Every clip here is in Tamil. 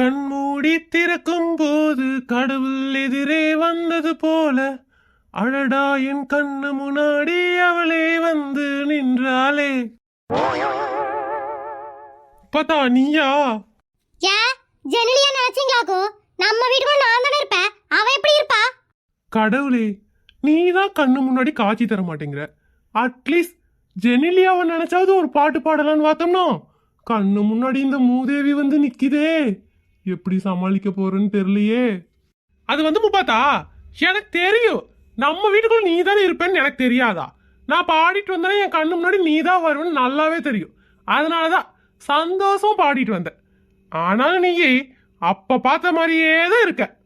கண்மூடி திறக்கும் போது கடவுள் எதிரே வந்தது போல அழடா என் கண்ணு முன்னாடி அவளே வந்து நின்றாளே. பார்த்தா நீயா? ஏன் ஜெனிலியா நினைச்சீங்களாக்கும் நம்ம வீட்டுக்குள்ள நான் தானே இருப்பேன். அவ எப்படி இருப்பா? கடவுளே நீ தான் கண்ணு முன்னாடி காட்சி தர மாட்டேங்கிற. அட்லீஸ்ட் ஜெனிலியாவை நினைச்சாவது ஒரு பாட்டு பாடலான்னு பார்த்தோம்னா? கண்ணு முன்னாடி இந்த மூதேவி வந்து நிக்குதே. எப்படி சமாளிக்க போறேன்னு தெரியலையே. அது வந்து முப்பாத்தா எனக்கு தெரியும். நம்ம வீட்டுக்குள்ள நீ தானே இருப்பேன்னு எனக்கு தெரியாதா? நான் பாடிட்டு வந்தேன் என் கண்ணு முன்னாடி நீ தான் வருவேன்னு நல்லாவே தெரியும். அதனாலதான் சந்தோஷம் பாடிட்டு வந்தேன். ஆனாலும் நீ அப்ப பார்த்த மாதிரியே தான் இருக்க.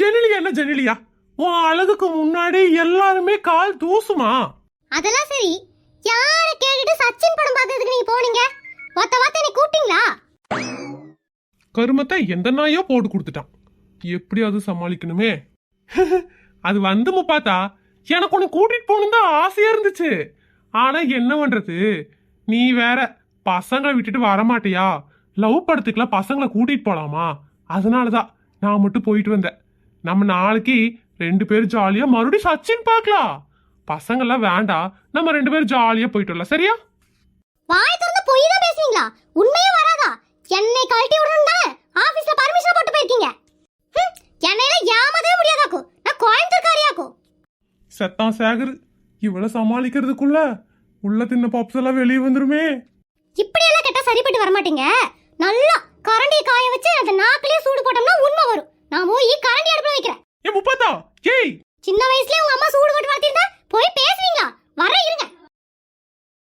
ஜெனிலியா என்ன ஜெனிலியா? உன் அழகுக்கு முன்னாடி எல்லாருமே கால் தூசுமா? அதெல்லாம் சரி. யார கேட்டுட்டு சச்சின் படம் பார்க்கறதுக்கு நீங்க போனீங்க? கருமத்தை எந்த நாயோ போட்டு கொடுத்துட்டான். எப்படியாவது சமாளிக்கணுமே? அது வந்து பார்த்தா எனக்கு ஒன்று கூட்டிட்டு போகணும் தான் ஆசையா இருந்துச்சு. ஆனா என்ன பண்றது? நீ வேற பசங்களை விட்டுட்டு வர மாட்டியா லவ் படத்துக்குலாம் பசங்களை கூட்டிட்டு போலாமா? அதனாலதான் நான் மட்டும் போயிட்டு வந்தேன். நம்ம நாளைக்கு ரெண்டு பேரும் ஜாலியா மறுபடியும் சச்சின் பார்க்கலாம். பசங்கள்லாம் வேண்டாம். நம்ம ரெண்டு பேரும் ஜாலியா போயிட்டு வரலாம். சரியா? வாய் திறந்து பொய் தான் பேசுவீங்களா? உண்மையே செத்தான் சேகர் இவளை சமாளிக்கிறதுக்குள்ள உள்ள தின்ன பாப்ஸ் எல்லாம் வெளியே வந்துருமே. இப்படியெல்லாம் கேட்டா சரிப்பட்டு வர மாட்டீங்க நல்லா கரண்டியை காய வச்சு அந்த நாக்கிலேயே சூடு போட்டோம்னா உண்மை வரும். நான் போய் கரண்டி அடுப்புல வைக்கிறேன். ஏ முப்பத்தா ஏய். சின்ன வயசுலயே உங்க அம்மா சூடு போட்டு